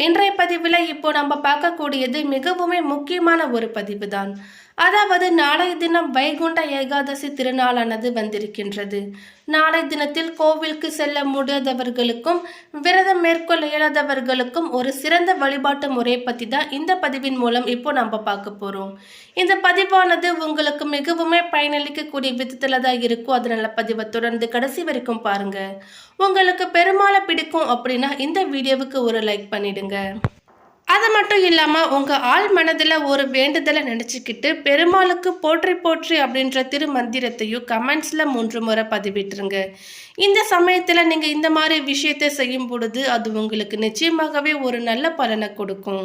இன்றைய பதிவில் இப்போ நம்ம பார்க்கக்கூடியது மிகவுமே முக்கியமான ஒரு பதிவு தான் அதாவது நாளைய தினம் வைகுண்ட ஏகாதசி திருநாளானது வந்திருக்கின்றது. நாளை தினத்தில் கோவிலுக்கு செல்ல முடியாதவர்களுக்கும் விரதம் மேற்கொள்ள இயலாதவர்களுக்கும் ஒரு சிறந்த வழிபாட்டு முறை பற்றி தான் இந்த பதிவின் மூலம் இப்போ நம்ம பார்க்க போகிறோம் இந்த பதிவானது உங்களுக்கு மிகவுமே பயனளிக்கக்கூடிய விதத்தில் தான் இருக்கும் அதனால் பதிவை தொடர்ந்து கடைசி வரைக்கும் பாருங்கள் உங்களுக்கு பெருமாளை பிடிக்கும் அப்படின்னா இந்த வீடியோவுக்கு ஒரு லைக் பண்ணிடுங்க. அது மட்டும் இல்லாமல் உங்கள் ஆள் மனதில் ஒரு வேண்டுதலை நினச்சிக்கிட்டு பெருமாளுக்கு போற்றி போற்றி அப்படின்ற திருமந்திரத்தையும் கமெண்ட்ஸில் மூன்று முறை பதிவிட்டுருங்க. இந்த சமயத்தில் நீங்கள் இந்த மாதிரி விஷயத்தை செய்யும் பொழுது அது உங்களுக்கு நிச்சயமாகவே ஒரு நல்ல பலனை கொடுக்கும்.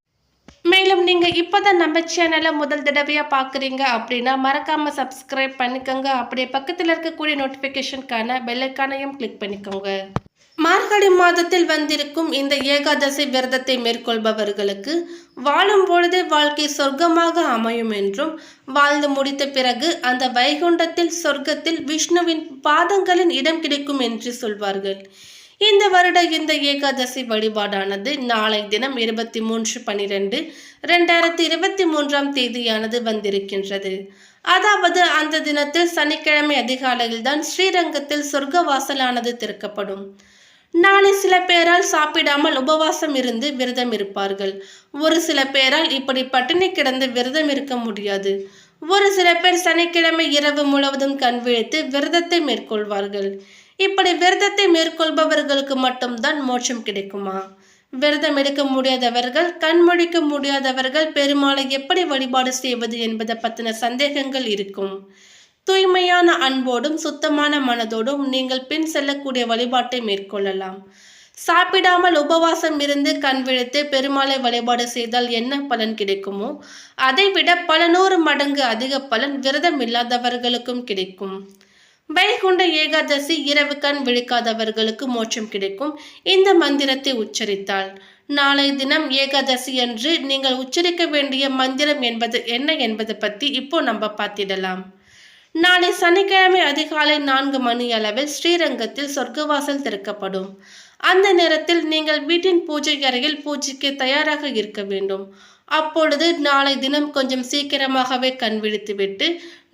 மேலும் நீங்கள் இப்போ தான் நம்ம சேனலை முதல் தடவையாக பார்க்குறீங்க அப்படின்னா மறக்காமல் சப்ஸ்கிரைப் பண்ணிக்கோங்க. அப்படியே பக்கத்தில் இருக்கக்கூடிய நோட்டிஃபிகேஷனுக்கான பெல்லைக்கானையும் கிளிக் பண்ணிக்கோங்க. மார்கழி மாதத்தில் வந்திருக்கும் இந்த ஏகாதசி விரதத்தை மேற்கொள்பவர்களுக்கு வாழும் பொழுதே வாழ்க்கை சொர்க்கமாக அமையும் என்றும் வாழ்ந்து முடித்த பிறகு அந்த வைகுண்டத்தில் சொர்க்கத்தில் விஷ்ணுவின் பாதங்களின் இடம் கிடைக்கும் என்று சொல்வார்கள். இந்த வருட இந்த ஏகாதசி வழிபாடானது நாளை தினம் இருபத்தி மூன்று பனிரெண்டு ரெண்டாயிரத்தி இருபத்தி மூன்றாம் தேதியானது வந்திருக்கின்றது. அதாவது அந்த தினத்தில் சனிக்கிழமை அதிகாலையில் தான் ஸ்ரீரங்கத்தில் சொர்க்க வாசலானது திறக்கப்படும். நாளை சில பேரால் சாப்பிடாமல் உபவாசம் இருந்து விரதம் இருப்பார்கள். ஒரு சில பேரால் இப்படி பட்டினி கிடந்து விரதம் இருக்க முடியாது. ஒரு சில பேர் சனிக்கிழமை இரவு முழுவதும் கண் விழித்து விரதத்தை மேற்கொள்வார்கள். இப்படி விரதத்தை மேற்கொள்பவர்களுக்கு மட்டும்தான் மோட்சம் கிடைக்குமா? விரதம் எடுக்க முடியாதவர்கள் கண்மொழிக்க முடியாதவர்கள் பெருமாளை எப்படி வழிபாடு செய்வது என்பதை பற்றின சந்தேகங்கள் இருக்கும். தூய்மையான அன்போடும் சுத்தமான மனதோடும் நீங்கள் பின் செல்லக்கூடிய வழிபாட்டை மேற்கொள்ளலாம். சாப்பிடாமல் உபவாசம் இருந்து கண் விழித்து பெருமாளை வழிபாடு செய்தால் என்ன பலன் கிடைக்குமோ? அதைவிட பல நூறு மடங்கு அதிக பலன் விரதம் இல்லாதவர்களுக்கும் கிடைக்கும். வைகுண்ட ஏகாதசி இரவு கண் விழிக்காதவர்களுக்கு மோட்சம் கிடைக்கும். இந்த மந்திரத்தை உச்சரித்தால் நாளை தினம் ஏகாதசி என்று நீங்கள் உச்சரிக்க வேண்டிய மந்திரம் என்பது என்ன என்பதை பற்றி இப்போ நம்ம பார்த்திடலாம். நாளை சனிக்கிழமை அதிகாலை நான்கு மணி அளவில் ஸ்ரீரங்கத்தில் சொர்க்கவாசல் திறக்கப்படும். அந்த நேரத்தில் நீங்கள் வீட்டின் பூஜை அறையில் பூஜைக்கு தயாராக இருக்க வேண்டும். அப்பொழுது நாளை தினம் கொஞ்சம் சீக்கிரமாகவே கண் விழித்துவிட்டு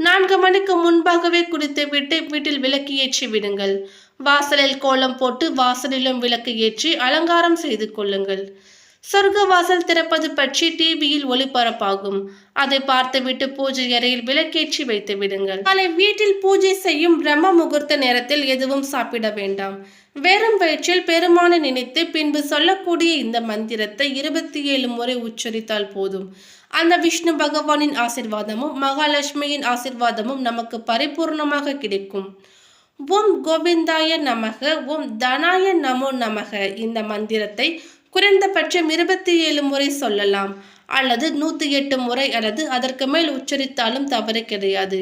நான்கு மணிக்கு முன்பாகவே குடித்துவிட்டு வீட்டில் விளக்கு ஏற்றி விடுங்கள். வாசலில் கோலம் போட்டு வாசலிலும் விளக்கு ஏற்றி அலங்காரம் செய்து கொள்ளுங்கள். சொர்க்க வாசல் திறப்பது பற்றி டிவியில் ஒளிபரப்பாகும். அதை பார்த்துவிட்டு பூஜை அறையில் விளக்கேற்றி வைத்து விடுங்கள். நாளை வீட்டில் பூஜை செய்யும் பிரம்ம முகூர்த்த நேரத்தில் எதுவும் சாப்பிட வேண்டாம். வெறும் வயிற்றில் பெருமானை நினைத்து பின்பு சொல்லக்கூடிய இந்த மந்திரத்தை இருபத்தி ஏழு முறை உச்சரித்தால் போதும். அந்த விஷ்ணு பகவானின் ஆசிர்வாதமும் மகாலட்சுமியின் ஆசிர்வாதமும் நமக்கு பரிபூர்ணமாக கிடைக்கும். ஓம் கோவிந்தாய நமக ஓம் தனாய நமோ நமக இந்த மந்திரத்தை குறைந்தபட்சம் இருபத்தி ஏழு முறை சொல்லலாம். அல்லது நூற்றி எட்டு முறை அல்லது அதற்கு மேல் உச்சரித்தாலும் தவறு கிடையாது.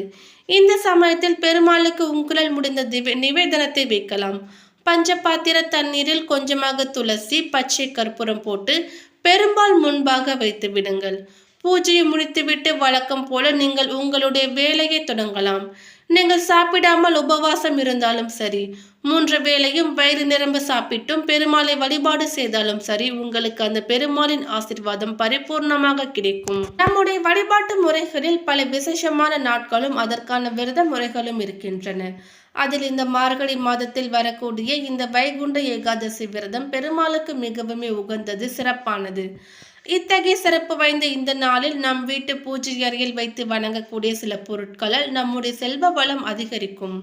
இந்த சமயத்தில் பெருமாளுக்கு உங்களால் முடிந்த திவே நிவேதனத்தை வைக்கலாம். பஞ்சபாத்திர தண்ணீரில் கொஞ்சமாக துளசி பச்சை கற்பூரம் போட்டு பெரும்பால் முன்பாக வைத்து விடுங்கள். பூஜையை முடித்துவிட்டு வழக்கம் போல நீங்கள் உங்களுடைய வேலையை தொடங்கலாம். நீங்கள் சாப்பிடாமல் உபவாசம் இருந்தாலும் சரி மூன்று வேளையும் வயிறு நிரம்ப சாப்பிட்டும் பெருமாளை வழிபாடு செய்தாலும் சரி உங்களுக்கு அந்த பெருமாளின் ஆசிர்வாதம் பரிபூர்ணமாக கிடைக்கும். நம்முடைய வழிபாட்டு முறைகளில் பல விசேஷமான நாட்களும் அதற்கான விரத முறைகளும் இருக்கின்றன. அதில் இந்த மார்கழி மாதத்தில் வரக்கூடிய இந்த வைகுண்ட ஏகாதசி விரதம் பெருமாளுக்கு மிகவுமே உகந்தது சிறப்பானது. இத்தகைய சிறப்பு வாய்ந்த இந்த நாளில் நம் வீட்டு பூஜை அறையில் வைத்து வணங்கக்கூடிய சில பொருட்களால் நம்முடைய செல்வ வளம் அதிகரிக்கும்.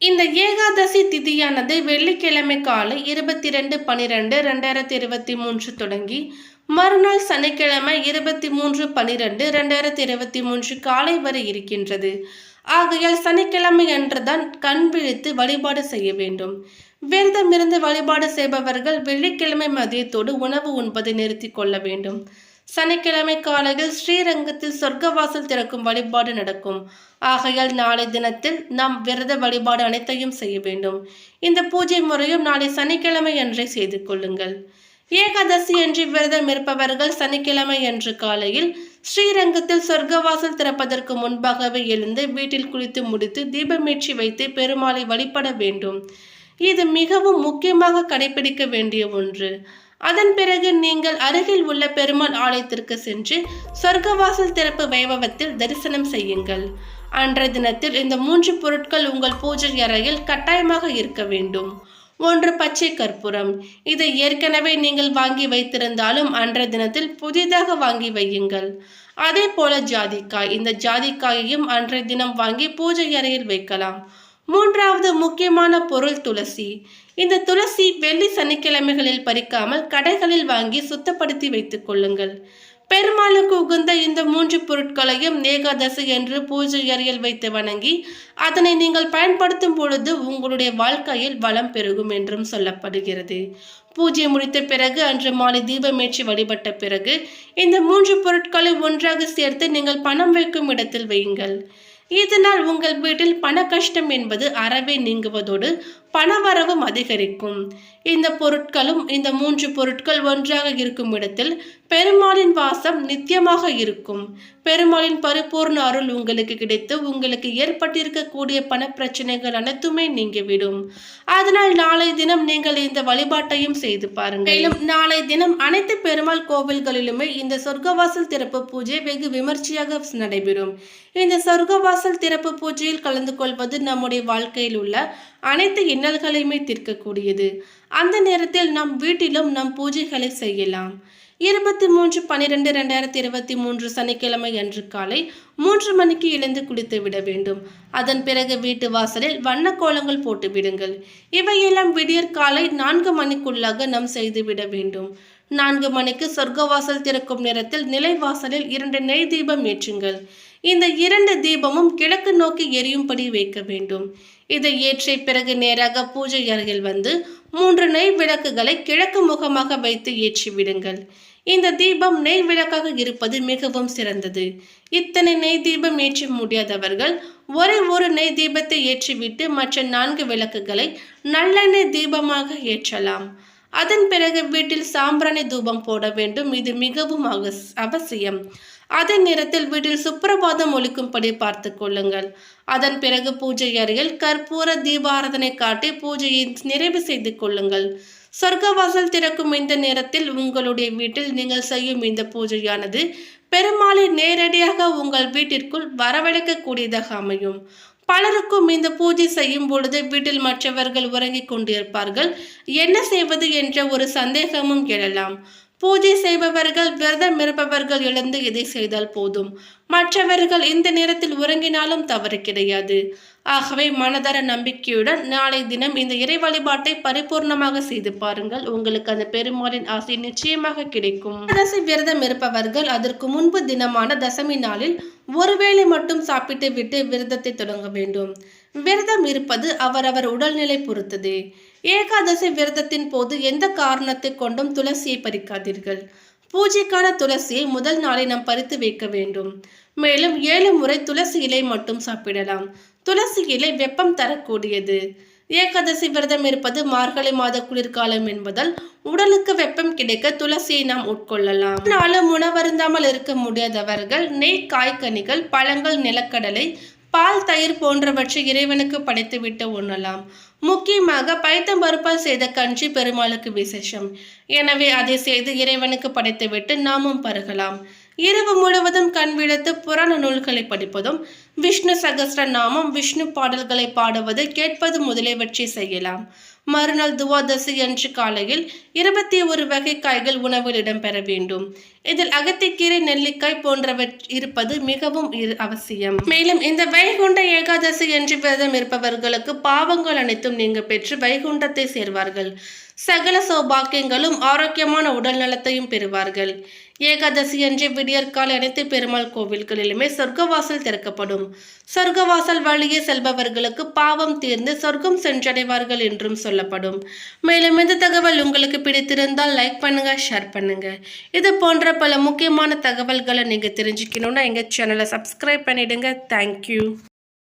இந்த ஏகாதசி திதியானது வெள்ளிக்கிழமை காலை இருபத்தி ரெண்டு பனிரெண்டு ரெண்டாயிரத்தி இருபத்தி மூன்று தொடங்கி மறுநாள் சனிக்கிழமை இருபத்தி மூன்று பனிரெண்டு ரெண்டாயிரத்தி இருபத்தி மூன்று காலை வரை இருக்கின்றது. ஆகையால் சனிக்கிழமை அன்றுதான் கண் விழித்து வழிபாடு செய்ய வேண்டும். விரதமிருந்து வழிபாடு செய்பவர்கள் வெள்ளிக்கிழமை மதியத்தோடு உணவு உண்பதை நிறுத்தி கொள்ள வேண்டும். சனிக்கிழமை காலையில் ஸ்ரீரங்கத்தில் சொர்க்கவாசல் திறக்கும் வழிபாடு நடக்கும். ஆகையால் நாளை தினத்தில் நாம் விரத வழிபாடு அனைத்தையும் செய்ய வேண்டும். இந்த பூஜை முறையும் நாளை சனிக்கிழமை அன்றே செய்து கொள்ளுங்கள். ஏகாதசி என்று விரதம் இருப்பவர்கள் சனிக்கிழமை அன்று காலையில் ஸ்ரீரங்கத்தில் சொர்க்கவாசல் திறப்பதற்கு முன்பாகவே எழுந்து வீட்டில் குளித்து முடித்து தீபமேற்றி வைத்து பெருமாளை வழிபட வேண்டும். இது மிகவும் முக்கியமாக கடைபிடிக்க வேண்டிய ஒன்று. அதன் பிறகு நீங்கள் அருகில் உள்ள பெருமாள் ஆலயத்திற்கு சென்று சொர்க்கவாசல் திறப்பு வைபவத்தில் தரிசனம் செய்யுங்கள். அன்றைய தினத்தில் இந்த மூன்று பொருட்கள் உங்கள் பூஜை அறையில் கட்டாயமாக இருக்க வேண்டும். ஒன்று பச்சை கற்பூரம். இதை ஏற்கனவே நீங்கள் வாங்கி வைத்திருந்தாலும் அன்றைய தினத்தில் புதிதாக வாங்கி வையுங்கள். அதே போல ஜாதிக்காய். இந்த ஜாதிக்காயையும் அன்றைய தினம் வாங்கி பூஜை அறையில் வைக்கலாம். மூன்றாவது முக்கியமான பொருள் துளசி. இந்த துளசி வெள்ளி சனிக்கிழமைகளில் பறிக்காமல் கடைகளில் வாங்கி சுத்தப்படுத்தி வைத்துக் கொள்ளுங்கள். பெருமாளுக்கு உகந்த இந்த மூன்று பொருட்களையும் ஏகாதசி என்று பூஜை அறையில் வைத்து வணங்கி அதனை நீங்கள் பயன்படுத்தும் பொழுது உங்களுடைய வாழ்க்கையில் வளம் பெருகும் என்றும் சொல்லப்படுகிறது. பூஜை முடித்த பிறகு அன்று மாலை தீபமேற்றி வழிபட்ட பிறகு இந்த மூன்று பொருட்களை ஒன்றாக சேர்த்து நீங்கள் பணம் வைக்கும் இடத்தில் வையுங்கள். இதனால் உங்கள் வீட்டில் பண கஷ்டம் என்பது அறவே நீங்குவதோடு பணவரவும் அதிகரிக்கும். இந்த பொருட்களும் இந்த மூன்று பொருட்கள் ஒன்றாக இருக்கும் இடத்தில் பெருமாளின் வாசம் நித்தியமாக இருக்கும். பெருமாளின் பரிபூர்ண அருள் உங்களுக்கு கிடைத்து உங்களுக்கு ஏற்பட்டிருக்கக்கூடிய பண பிரச்சனைகள் அனைத்துமே நீங்கிவிடும். அதனால் நாளை தினம் நீங்கள் இந்த வழிபாட்டையும் செய்து பாருங்கள். மேலும் நாளை தினம் அனைத்து பெருமாள் கோவில்களிலுமே இந்த சொர்க்கவாசல் திறப்பு பூஜை வெகு விமர்சையாக நடைபெறும். இந்த சொர்க்கவாசல் திறப்பு பூஜையில் கலந்து கொள்வது நம்முடைய வாழ்க்கையில் உள்ள அனைத்து இன்னல்களையுமே தீர்க்கக்கூடியது. அந்த நேரத்தில் நம் வீட்டிலும் நம் பூஜைகளை செய்யலாம். இருபத்தி மூன்று பன்னிரெண்டு ரெண்டாயிரத்தி இருபத்தி மூன்று சனிக்கிழமை அன்று காலை மூன்று மணிக்கு எழுந்து குளித்து விட வேண்டும். அதன் பிறகு வீட்டு வாசலில் வண்ண கோலங்கள் போட்டு விடுங்கள். இவையெல்லாம் விடியற் காலை நான்கு மணிக்குள்ளாக நாம் செய்துவிட வேண்டும். நான்கு மணிக்கு சொர்க்கவாசல் திறக்கும் நேரத்தில் நிலைவாசலில் இரண்டு நெய் தீபம் ஏற்றுங்கள். இந்த இரண்டு தீபமும் கிழக்கு நோக்கி எரியும்படி வைக்க வேண்டும். இதை ஏற்றிய பிறகு நேராக பூஜை அறையில் வந்து மூன்று நெய் விளக்குகளை கிழக்கு முகமாக வைத்து ஏற்றி விடுங்கள். இந்த தீபம் நெய் விளக்காக இருப்பது மிகவும் சிறந்தது. இத்தனை நெய் தீபம் ஏற்ற முடியாதவர்கள் ஒரே ஒரு நெய் தீபத்தை ஏற்றிவிட்டு மற்ற நான்கு விளக்குகளை நல்லெண்ணெய் தீபமாக ஏற்றலாம். அதன் பிறகு வீட்டில் சாம்பிராணி தூபம் போட வேண்டும். இது மிகவும் அவஸ்- அவசியம். அதே நேரத்தில் வீட்டில் சுப்பிரபாதம் ஒழிக்கும்படி பார்த்து கொள்ளுங்கள். அதன் பிறகு பூஜை அறையில் கற்பூர தீபாராதனை காட்டி பூஜையை நிறைவு செய்து கொள்ளுங்கள். சொர்க்கவாசல் திறக்கும் இந்த நேரத்தில் உங்களுடைய வீட்டில் நீங்கள் செய்யும் இந்த பூஜையானது பெருமாளை நேரடியாக உங்கள் வீட்டிற்குள் வரவழைக்கக்கூடியதாக அமையும். பலருக்கும் இந்த பூஜை செய்யும் பொழுது வீட்டில் மற்றவர்கள் உறங்கிக் கொண்டிருப்பார்கள். என்ன செய்வது என்ற ஒரு சந்தேகமும் எழலாம். பூஜை செய்பவர்கள் விரதம் இருப்பவர்கள் எழுந்து இதை செய்தால் போதும். மற்றவர்கள் இந்த நேரத்தில் உறங்கினாலும் தவறு கிடையாது. ஆகவே மனதர நம்பிக்கையுடன் நாளை தினம் இந்த இறை வழிபாட்டை பரிபூர்ணமாக செய்து பாருங்கள். உங்களுக்கு அந்த பெருமாளின் ஆசை நிச்சயமாக கிடைக்கும். அரசு விரதம் இருப்பவர்கள் அதற்கு முன்பு தினமான தசமி நாளில் ஒருவேளை மட்டும் சாப்பிட்டு விட்டு விரதத்தை தொடங்க வேண்டும். விரதம் இருப்பது அவரவர் உடல்நிலை பொறுத்தது. ஏகாதசி விரதத்தின் போது எந்த காரணத்தை கொண்டும் துளசியை பறிக்காதீர்கள். பூஜைக்கான துளசியை முதல் நாளை நாம் பறித்து வைக்க வேண்டும். மேலும் ஏழு முறை துளசி இலை மட்டும் சாப்பிடலாம். துளசி இலை வெப்பம் தரக்கூடியது. ஏகாதசி விரதம் இருப்பது மார்கழி மாத குளிர்காலம் என்பதால் உடலுக்கு வெப்பம் கிடைக்க துளசியை நாம் உட்கொள்ளலாம். நாளும் உணவருந்தாமல் இருக்க முடியாதவர்கள் நெய் காய்கனிகள் பழங்கள் நிலக்கடலை பால் தயிர் போன்றவற்றை இறைவனுக்கு படைத்துவிட்டு உண்ணலாம். முக்கியமாக பைத்தம்பருப்பால் செய்த கஞ்சி பெருமாளுக்கு விசேஷம். எனவே அதை செய்து இறைவனுக்கு படைத்துவிட்டு நாமும் பருகலாம். இரவு முழுவதும் கண் விழுத்து புராண நூல்களை படிப்பதும் விஷ்ணு சகஸ்ர நாமம் விஷ்ணு பாடல்களை பாடுவது கேட்பது முதலியவற்றை செய்யலாம். மறுநாள் துவாதசி அன்று காலையில் இருபத்தி ஒரு வகை காய்கள் உணவில் இடம்பெற வேண்டும். இதில் அகத்திக்கீரை நெல்லிக்காய் போன்றவை இருப்பது மிகவும் அவசியம். மேலும் இந்த வைகுண்ட ஏகாதசி என்று விரதம் இருப்பவர்களுக்கு பாவங்கள் அனைத்தும் நீங்க பெற்று வைகுண்டத்தை சேர்வார்கள். சகல சௌபாக்கியங்களும் ஆரோக்கியமான உடல் நலத்தையும் பெறுவார்கள். ஏகாதசி அன்று விடியற்கால அனைத்து பெருமாள் கோவில்களிலுமே சொர்க்கவாசல் திறக்கப்படும். சொர்க்கவாசல் வழியே செல்பவர்களுக்கு பாவம் தீர்ந்து சொர்க்கம் சென்றடைவார்கள் என்றும் சொல்லப்படும். மேலும் இந்த தகவல் உங்களுக்கு பிடித்திருந்தால் லைக் பண்ணுங்க ஷேர் பண்ணுங்க. இது போன்ற பல முக்கியமான தகவல்களை நீங்க தெரிஞ்சுக்கணும்னா எங்க சேனலை சப்ஸ்கிரைப் பண்ணிடுங்க. தேங்க்யூ